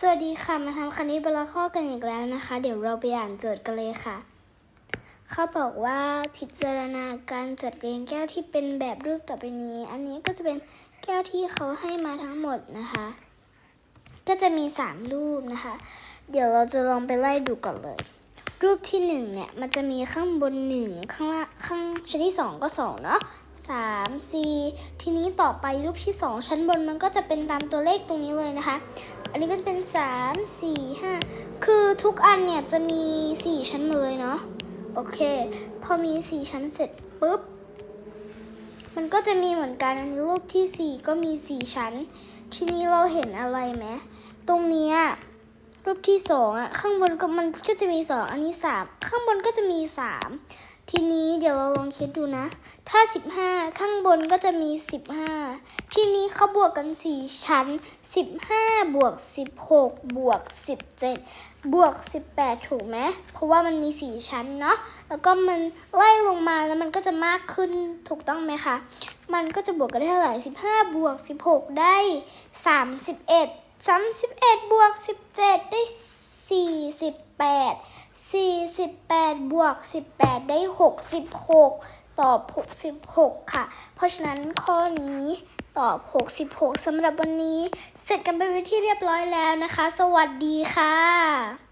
สวัสดีค่ะ มาทำคณิตบาลข้อกันอีกแล้วนะคะ เดี๋ยวเราไปอ่านโจทย์กันเลยค่ะ เขาบอกว่าพิจารณาการจัดเรียงแก้วที่เป็นแบบรูปต่อไปนี้ อันนี้ก็จะเป็นแก้วที่เขาให้มาทั้งหมดนะคะ ก็จะมีสามรูปนะคะ เดี๋ยวเราจะลองไปไล่ดูก่อนเลย รูปที่หนึ่งเนี่ย มันจะมีข้างบนหนึ่งข้างล่างข้างชั้นที่สองก็สองเนาะ สามสี่ทีนี้ต่อไปรูปที่สองชั้นบนมันก็จะเป็นตามตัวเลขตรงนี้เลยนะคะ อันนี้ก็จะเป็นสามสี่ห้าคือทุกอันเนี่ยจะมีสี่ชั้นเลยเนาะโอเค พอมีสี่ชั้นเสร็จปุ๊บ มันก็จะมีเหมือนกันอันนี้รูปที่สี่ก็มีสี่ชั้น ทีนี้เราเห็นอะไรไหมตรงเนี้ยรูปที่สองอะข้างบนก็มันก็จะมีสองอันนี้สามข้างบนก็จะมีสาม ทีนี้เดี๋ยวเราลองคิดดูนะ ถ้าสิบห้าข้างบนก็จะมีสิบห้าทีนี้เขาบวกกันสี่ชั้นสิบห้าบวกสิบหกบวกสิบเจ็ดบวกสิบแปดถูกไหม เพราะว่ามันมีสี่ชั้นเนาะ แล้วก็มันไล่ลงมาแล้วมันก็จะมากขึ้นถูกต้องไหมคะ มันก็จะบวกกันได้เท่าไหร่สิบห้าบวกสิบหกได้สามสิบเอ็ดสามสิบเอ็ดบวกสิบเจ็ดได้สี่สิบแปด สี่สิบแปดบวกสิบแปดได้หกสิบหกตอบหกสิบหกค่ะ เพราะฉะนั้นข้อนี้ตอบหกสิบหกสำหรับวันนี้ เสร็จกันไปเป็นที่เรียบร้อยแล้วนะคะ สวัสดีค่ะ